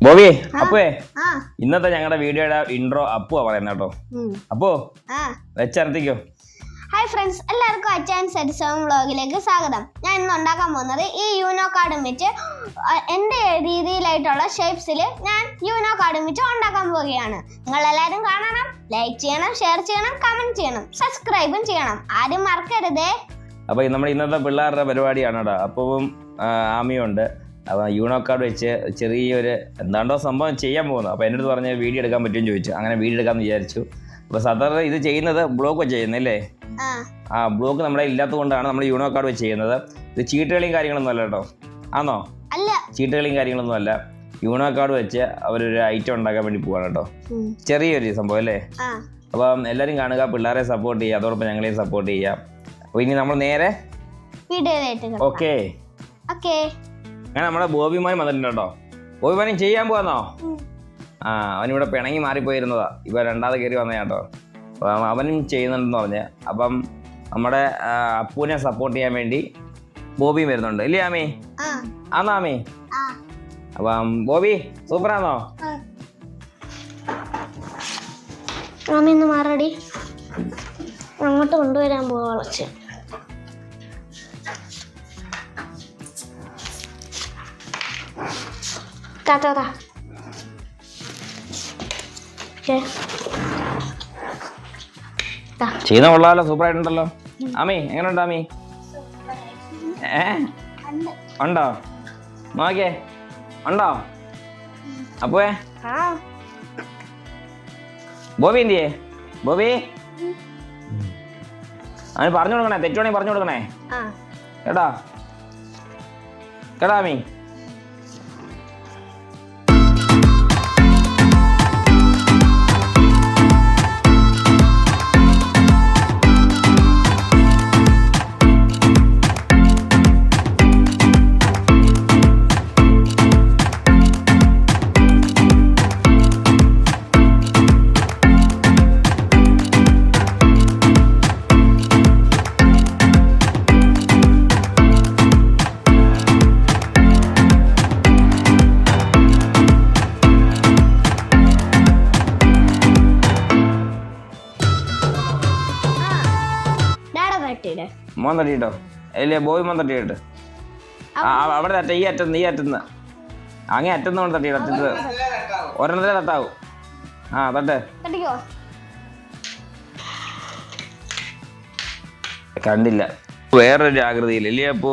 ബോബി അപ്പേ ഇന്നത്തെ ഞങ്ങളുടെ വീഡിയോയുടെ ഇൻട്രോ അപ്പുവാ പറയുന്ന കേട്ടോ. അപ്പു അപ്പോ വെച്ചർത്തിക്കോ ഹായ് ഫ്രണ്ട്സ് എല്ലാവർക്കും അച്ചാൻ സരിസവം വ്ളോഗിലേക്ക് സ്വാഗതം. ഞാൻ ഇന്ന് ഉണ്ടാക്കാൻ പോകുന്നത് ഈ യൂനോ കാർഡും വെച്ച് എന്റെ രീതിയിലായിട്ടുള്ള ഷേപ്സിൽ ഞാൻ യൂനോ കാർഡും വെച്ച് ഉണ്ടാക്കാൻ പോവുകയാണ്. നിങ്ങൾ എല്ലാവരും കാണണം ലൈക്ക് ചെയ്യണം ഷെയർ ചെയ്യണം കമന്റ് ചെയ്യണം സബ്സ്ക്രൈബും ചെയ്യണം. ആരും മറക്കരുതേ. അപ്പോൾ നമ്മുടെ ഇന്നത്തെ പിള്ളേരുടെ പരിപാടിയാണ് കേട്ടോ. അപ്പവും ആ, ആമിയും ഉണ്ട് അപ്പൊ യൂണോ കാർഡ് വെച്ച് ചെറിയൊരു എന്താണ്ടോ സംഭവം ചെയ്യാൻ പോകുന്നു. അപ്പോൾ എന്റെ അടുത്ത് പറഞ്ഞ വീഡിയോ എടുക്കാൻ പറ്റും ചോദിച്ചു. അങ്ങനെ വീഡിയോ എടുക്കാമെന്ന് വിചാരിച്ചു. അപ്പോൾ സാധാരണ ഇത് ചെയ്യുന്നത് ബ്ലോക്ക് വെച്ച് ചെയ്യുന്നല്ലേ ആ. ആ ബ്ലോക്ക് നമ്മുടെ ഇല്ലാത്തത് കൊണ്ടാണ് നമ്മൾ യൂണോ കാർഡ് വെച്ച് ചെയ്യുന്നത്. ഇത് ചീട്ടുകളിയും കാര്യങ്ങളൊന്നും അല്ല കേട്ടോ. ആണോ ചീട്ടുകളിയും കാര്യങ്ങളൊന്നും അല്ല. യൂണോ കാർഡ് വെച്ച് അവരൊരു ഐറ്റം ഉണ്ടാക്കാൻ വേണ്ടി പോവാണ് കേട്ടോ. ചെറിയൊരു സംഭവം അല്ലേ? അപ്പം എല്ലാവരും കാണുക പിള്ളേരെ സപ്പോർട്ട് ചെയ്യുക അതോടൊപ്പം ഞങ്ങളെയും സപ്പോർട്ട് ചെയ്യാം അപ്പോൾ ഇനി നമ്മൾ നേരെ ഓക്കേ ഓക്കെ അങ്ങനെ നമ്മുടെ ബോബിമാൻ വന്നിട്ടുണ്ടോ ബോബിമാനും ചെയ്യാൻ പോവാന്നോ? ആ അവനിവിടെ പിണങ്ങി മാറിപ്പോയിരുന്നതാ. ഇപ്പൊ രണ്ടാമത് കയറി വന്ന കേട്ടോ. അപ്പം അവനും ചെയ്യുന്നുണ്ടെന്ന് പറഞ്ഞ്. അപ്പം നമ്മുടെ അപ്പൂനെ സപ്പോർട്ട് ചെയ്യാൻ വേണ്ടി ബോബിയും വരുന്നുണ്ട്. ഇല്ലേ ആമി? ആന്നോ ആമി? അപ്പം ബോബി സൂപ്പറാന്നോ ആമി ഒന്ന് മാറടി. അങ്ങോട്ട് കൊണ്ടുവരാൻ പോവാ വളച്ച്. താത്താ ചെയ്യുന്ന സൂപ്പർ ആയിട്ടുണ്ടല്ലോ ആമി എങ്ങനെയുണ്ട് ആമി? ഏ? ഉണ്ടോ. നോക്കേ ഉണ്ടോ? അപ്പോ ബോബി എന്തിയേ? ബോബി? അവന് പറഞ്ഞു കൊടുക്കണേ തെറ്റുവാണെങ്കിൽ പറഞ്ഞു കൊടുക്കണേ. ആ. കേട്ടോ ആമി? മോൻ തട്ടിയിട്ടോ അല്ലേ ബോയ് മോൻ തട്ടിയിട്ട് അവിടെ തട്ട ഈ അറ്റത്ത് ഈ അറ്റത്ത് അങ്ങനെ അറ്റത്ത് കൊണ്ട് തട്ടിയിട്ട് അറ്റത്ത് ഒരെണ്ണത്തിലെ തട്ടാവും. ആ തട്ടെ. കണ്ടില്ല. വേറൊരു ആകൃതിയിൽ ഇല്ലേ അപ്പു?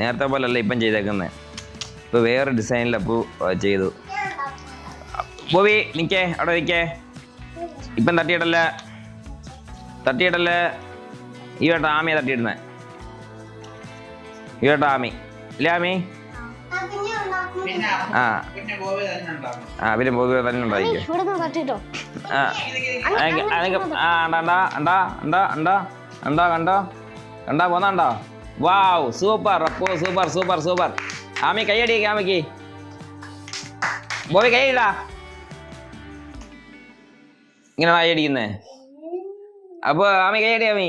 നേരത്തെ പോലെ അല്ല ഇപ്പം ചെയ്തേക്കുന്നത് ഇപ്പൊ വേറെ ഡിസൈനിൽ അപ്പു ചെയ്തു. ബോബി നിക്കേ അവിടെ നിക്കേ. ഇപ്പം തട്ടിയിടല്ലേ? തട്ടിയിട്ടല്ല ഈ വട്ടം ആമിയെ തട്ടിയിടുന്നത് ഈ വട്ടം ആമി. ഇല്ലേ ആമി? ആ. ആ പിന്നെ ബോബി തന്നെ ഉണ്ടായിരിക്കും. ആ. കണ്ടോ കണ്ടാ പോന്നാണ്ടോ വാവ് സൂപ്പർ. അപ്പോ സൂപ്പർ സൂപ്പർ സൂപ്പർ. ആമി കൈയടി ആമിക്ക്. ബോബി കൈയടിടാ ഇങ്ങനെ കൈയടിക്കുന്നേ അപ്പൊ ആമി കൈയടി Ami.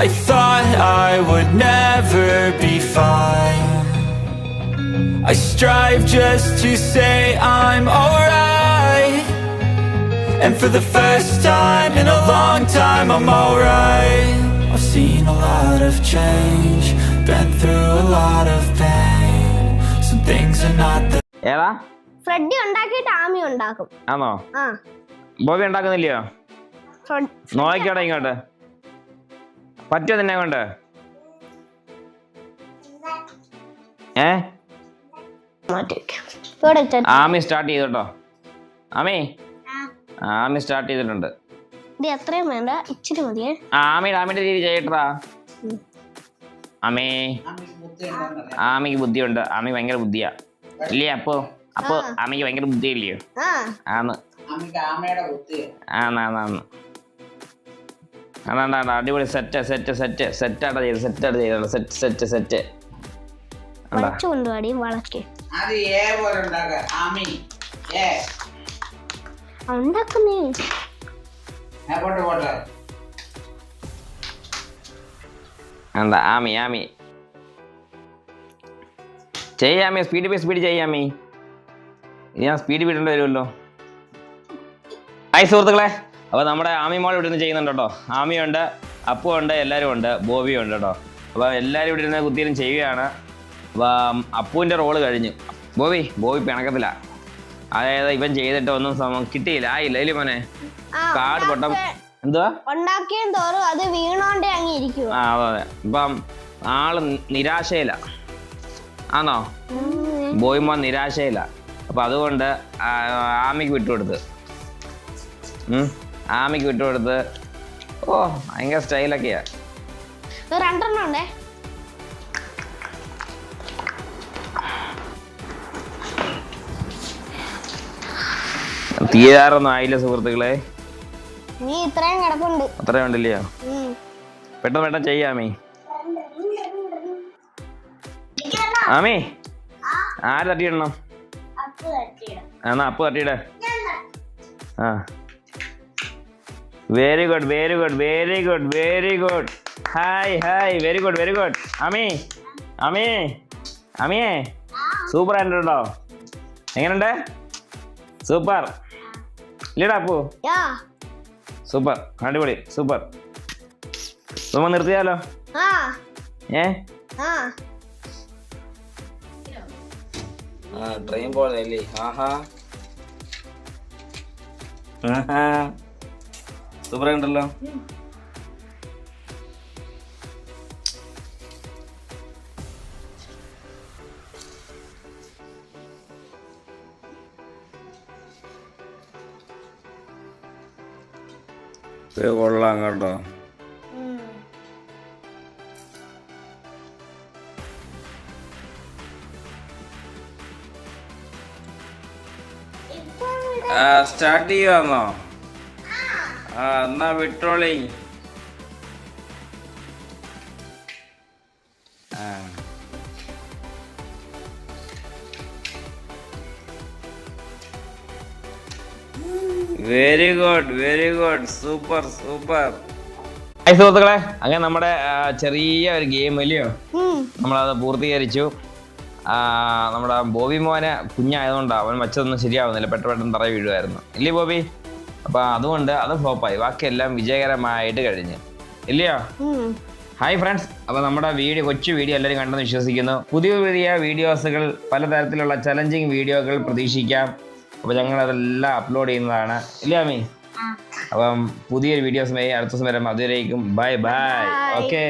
I thought I would never be fine. I strive just to say I'm alright. And for the first time in a long time, I'm alright. I've seen a lot of change, been through a lot of pain. Some things are not the ഏതാ Freddy ഉണ്ടാക്കിയിട്ട് ആമി ഉണ്ടാക്കും ആണോ ആ ബോബി ഉണ്ടാക്കുന്നില്ലയോ നോക്കിയോടെ ഇങ്ങോട്ട് പറ്റുമോ നിന്നെ കൊണ്ട്? ഏ? ആമി സ്റ്റാർട്ട് ചെയ്തോട്ടോ. ആമി? ആമി സ്റ്റാർട്ട് ചെയ്തിട്ടുണ്ട്. എത്രയും വേണ്ട ഇച്ചിരി മതിയേ. ആ, ആമിയുടെ ആമിയുടെ രീതി ചെയ്യട്ടാ. ആമേ. ആമിക്ക് ബുദ്ധിയുണ്ട്. ആമി ഭയങ്കര ബുദ്ധിയാ. ഇല്ലേ അപ്പോ? അപ്പൊ അമ്മയ്ക്ക് ഭയങ്കര ബുദ്ധിയില്ലയോ? ആ. ആന്ന്. അമ്മയ്ക്ക് അതാണ്ടാ അടിപൊളി സെറ്റ് സെറ്റ് സെറ്റ് സെറ്റാണ് ചെയ്ത് സെറ്റാണ് ചെയ്തത് സെറ്റ് സെറ്റ് സെറ്റ് കൊണ്ടുപാടി വളക്ക്. പോലെ ആമി. ഉണ്ടാക്കുന്നേ. എന്താ ആമി ആമി. ചെയ്യാമി സ്പീഡ് ബൈ സ്പീഡ് ചെയ്യാമി ഞാൻ സ്പീഡ് വിടേണ്ടി വരുമല്ലോ. സുഹൃത്തുക്കളെ. അപ്പോൾ നമ്മുടെ ആമി മോൾ ഇവിടെ നിന്ന് ചെയ്യുന്നുണ്ട് കേട്ടോ. ആമിയുണ്ട് അപ്പു ഉണ്ട് എല്ലാവരും ഉണ്ട് ബോബിയും ഉണ്ട് കേട്ടോ. അപ്പോൾ എല്ലാവരും ഇവിടെ ഇരുന്ന് കുത്തിയിലും ചെയ്യുകയാണ്. അപ്പോൾ അപ്പുവിന്റെ റോൾ കഴിഞ്ഞു. ബോബി ബോബി പിണക്കത്തില്ല. അതായത് ഇവൻ ചെയ്തിട്ട് ഒന്നും സമം കിട്ടിയില്ല. ആയില്ല ഇല്ലേ മോനെ. കാട് പൊട്ടം. എന്തുവാ? ഉണ്ടാക്കിയും തോറും അത് വീണോണ്ടേ അങ്ങ് ഇരിക്കും ആ അതെ അതെ. ഇപ്പം ആൾ നിരാശയില്ല. ആണോ ബോയ്മോൻ നിരാശയില്ല. അപ്പൊ അതുകൊണ്ട് ആമിക്ക് വിട്ടുകൊടുത്ത്. ഉം, ആമിക്ക് വിട്ടുകൊടുത്ത്. ഓ ഭയങ്കര സ്റ്റൈലൊക്കെയാ. രണ്ടെണ്ണം ഉണ്ടേ? തീരാറൊന്നും ആയില്ല സുഹൃത്തുക്കളെ. നീ ഇത്രയും കിടപ്പുണ്ട്. അത്രയും ഉണ്ടല്ലയോ. പെട്ടെന്ന് പെട്ടെന്ന് ചെയ്യാമേ ആമേ. ആര് തട്ടിയിടണം? എന്നാ അപ്പ് തട്ടിയിട. ആ. Very good very good very good very good hi hi very good very good Ami Ami അമിയേ super ആയിട്ടുണ്ടോ എങ്ങനെയുണ്ട്? സൂപ്പർ ഇല്ലടാ അപ്പു സൂപ്പർ അടിപൊളി സൂപ്പർ സുമ നിർത്തിയാലോ? ഏ? ട്രെയിൻ പോയതല്ലേ? ആഹാ. ആഹാ. സൂപ്പർ ഉണ്ടല്ലോ കൊള്ളാം കേട്ടോ. സ്റ്റാർട്ട് ചെയ്യുവാന്നോ? ആ എന്നാ വിട്ടോളി. ആ. Very good very good super super സുഹൃത്തുക്കളെ. അങ്ങനെ നമ്മുടെ ചെറിയ ഒരു ഗെയിം അല്ലയോ. നമ്മളത് പൂർത്തീകരിച്ചു. നമ്മുടെ ബോബി മോനെ കുഞ്ഞായതുകൊണ്ടാണ് അവൻ വച്ചതൊന്നും ശരിയാവുന്നില്ല. പെട്ടെന്ന് പെട്ടെന്ന് തറ വീഴുമായിരുന്നു ഇല്ലേ ബോബി? അപ്പോൾ അതുകൊണ്ട് അത് ഫ്ലോപ്പായി ബാക്കിയെല്ലാം വിജയകരമായിട്ട് കഴിഞ്ഞു. ഇല്ലയോ? ഹായ് ഫ്രണ്ട്സ് അപ്പോൾ നമ്മുടെ വീഡിയോ കൊച്ചു വീഡിയോ എല്ലാവരും കണ്ടെന്ന് വിശ്വസിക്കുന്നു. പുതിയ പുതിയ വീഡിയോസുകൾ പലതരത്തിലുള്ള ചലഞ്ചിങ് വീഡിയോകൾ പ്രതീക്ഷിക്കാം. അപ്പോൾ ഞങ്ങൾ അതെല്ലാം അപ്ലോഡ് ചെയ്യുന്നതാണ് ഇല്ലേ മീ അപ്പം പുതിയൊരു വീഡിയോസുമായി അടുത്ത ദിവസം വരാം. അതുവരേക്കും. Bye bye okay